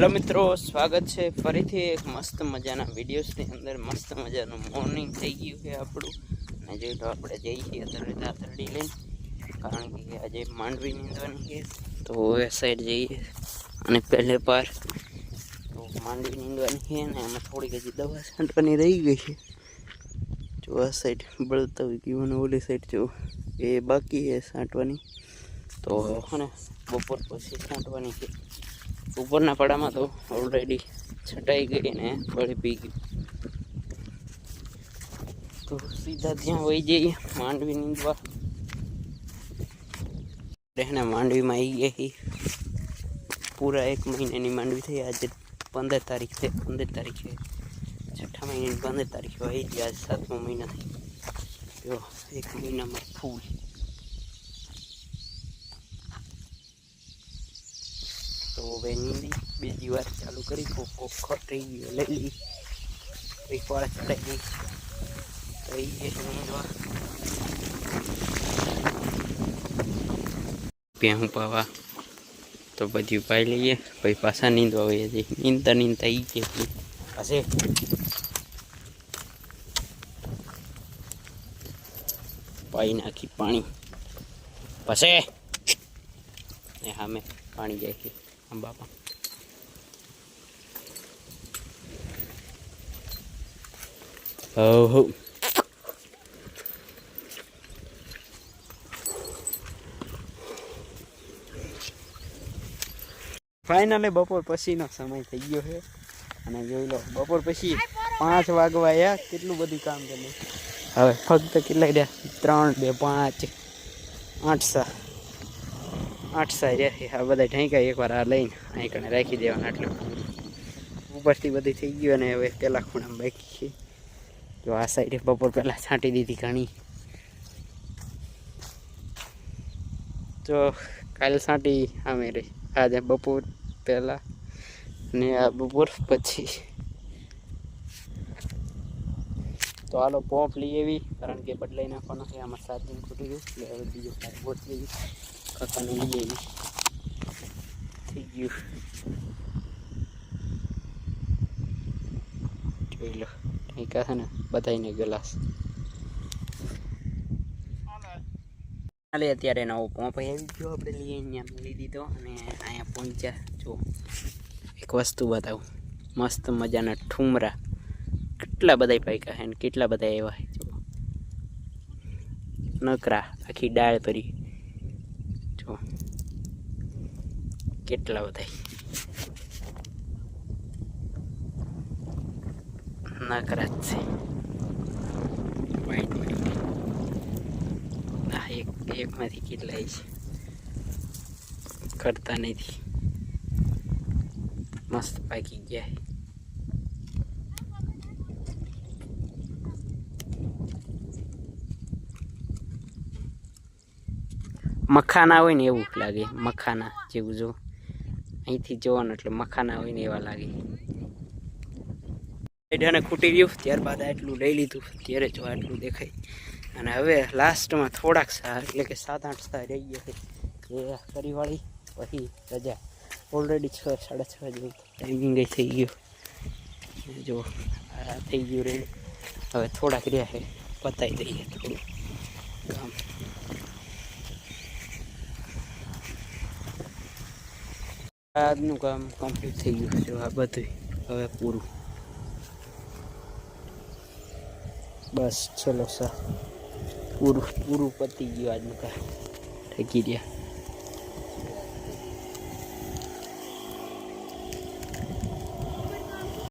Hello મિત્રો. સ્વાગત છે ફરીથી એક મસ્ત મજાના વિડીયોઝની અંદર. મસ્ત મજાનું મોર્નિંગ થઈ ગયું છે આપણું. અને જોઈ લો આપણે જઈએ અત્યારે દાતરડી લઈને કારણ કે આજે માંડવી નીંદવાની છે. તો એ સાઈડ જઈએ. અને પહેલે પાર તો માંડવી નીંદવાની છે ને એમાં થોડીક હજી દવા છાંટવાની રહી ગઈ છે. જો આ સાઈડ બળતા હોય ગયું અને ઓલી સાઈડ જો એ બાકી છે છાંટવાની. તો ને બપોર પછી છાંટવાની છે. ઉપરના પડામાં તો ઓલરેડી છટાઈ ગઈ ને ફળી પી ગયું તો સીધા ત્યાં વહી જઈએ માંડવી નીંદવા. એને માંડવીમાં આવી ગઈ પૂરા એક મહિનાની માંડવી થઈ. આજે પંદર તારીખ છે, પંદર તારીખે છઠ્ઠા મહિનાની પંદર તારીખે આવી ગયા આજે સાતમો મહિના થઈ એક મહિનામાં ફૂલ. તો હવે નીંદી બીજી વાર ચાલુ કરી કોક કોક ખટી ગયો લઈ લઈ એક વાર ચડાઈ ગઈ તો એ નીંદવા ભેહું પાવા. તો બધું પાઈ લઈએ. પછી પાછા નીંદવા હોઈએ છીએ નીંદતા નીંદતા ઈ કે પાસે પાઈ નાખી પાણી. પછી. ને સામે પાણી જાય છે આંબામાં હો ફાઇનલી બપોર પછીનો સમય થઈ ગયો છે. અને જોઈ લો, બપોર પછી પાંચ વાગવાયા કેટલું બધું કામ કર્યું. હવે ફક્ત કેટલા રહ્યા ત્રણ બે પાંચ, આઠ સા આઠ સા રહ્યા છે આ બધા ઢાંકા એકવાર આ લઈને અહીં કણે રાખી દેવાના આટલું ઉપરથી બધી થઈ ગયું અને હવે પેલા ખૂણામાં બાકી છે. જો આ સાઈડે બપોર પહેલાં છાંટી દીધી ઘણી. તો કાલે છાંટી આમે રહી. આજે બપોર પહેલાં ને આ બપોર પછી. તો હાલો પોંપ લઈ આવી, કારણ કે બદલાઈ નાખવાનો છે, આમાં સાત દિન ખૂટી ગયું. એટલે હવે બીજો પાક ગોઠવી કાકાને લઈ આવી થઈ ગયું જોઈ લો ઠીકા છે ને બધાને ગ્લાસ હાલે અત્યારે નવો પોંપ આવી ગયો આપણે લઈએ અહીંયા મળી દીધો અને અહીંયા પહોંચ્યા જો એક વસ્તુ બતાવું મસ્ત મજાના ઠુમરા કેટલા બધા પાક્યા છે ને કેટલા બધા એવા જો નકરા આખી ડાળ ભરી જો કેટલા બધા? નકરા જ છે આ એક, એકમાંથી કેટલાય છે? કરતા નથી. મસ્ત પાકી ગયા. મખાના હોય ને એવું લાગે, મખાના જેવું જો. અહીંથી જોવાનું એટલે મખાના હોય ને એવા લાગે. એડાને ખૂટી ગયું, ત્યારબાદ આટલું લઈ લીધું ત્યારે જો આટલું દેખાય. અને હવે લાસ્ટમાં થોડાક સાર, એટલે કે સાત, આઠ સાર રહી ગયા છે. એ કરીવાળી, પછી રજા. ઓલરેડી છ, સાડા છ જેવું ટાઈમિંગ થઈ ગયું. જો, આ થઈ ગયું રેડી હવે થોડાક રહ્યા છે પતાવી દઈએ થોડું કામ આજનું કામ કમ્પ્લીટ થઈ ગયું છે, આ બધું હવે પૂરું. બસ, ચલો સર પૂરું પૂરું પતી ગયું આજનું કામ. થઈ રહ્યા